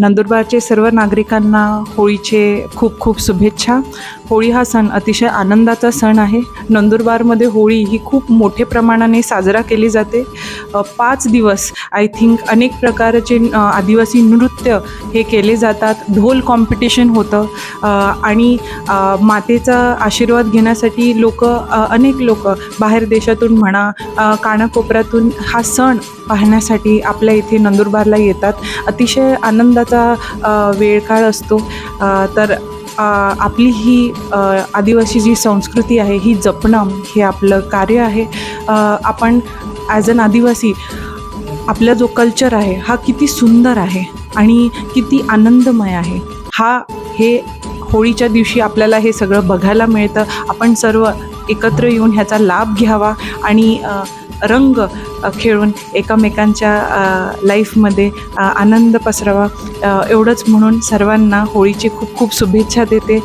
नंदुरबारचे सर्व नागरिकांना होळीचे खूप खूप शुभेच्छा. होळी हा सण अतिशय आनंदाचा सण आहे. नंदुरबारमध्ये होळी ही खूप मोठे प्रमाणाने साजरा केली जाते. पाच दिवस आय थिंक अनेक प्रकारचे आदिवासी नृत्य हे केले जातात. ढोल कॉम्पिटिशन होतं. आणि मातेचा आशीर्वाद घेण्यासाठी लोक अनेक लोक बाहेर देशातून म्हणा कानाकोपऱ्यातून हा सण पाहण्यासाठी आपल्या इथे नंदुरबारला येतात. अतिशय आनंदाचा वेळ वेळकाळ असतो. तर आपली ही आदिवासी जी संस्कृती आहे ही जपणं हे आपलं कार्य आहे. आपण ॲज अन आदिवासी आपला जो कल्चर आहे हा किती सुंदर आहे आणि किती आनंदमय आहे. हा हे होळीच्या दिवशी आपल्याला हे सगळं बघायला मिळतं. आपण सर्व एकत्र येऊन ह्याचा लाभ घ्यावा आणि रंग खेळून एकमेकांच्या लाईफमध्ये आनंद पसरावा एवढंच म्हणून सर्वांना होळीची खूप खूप शुभेच्छा देते.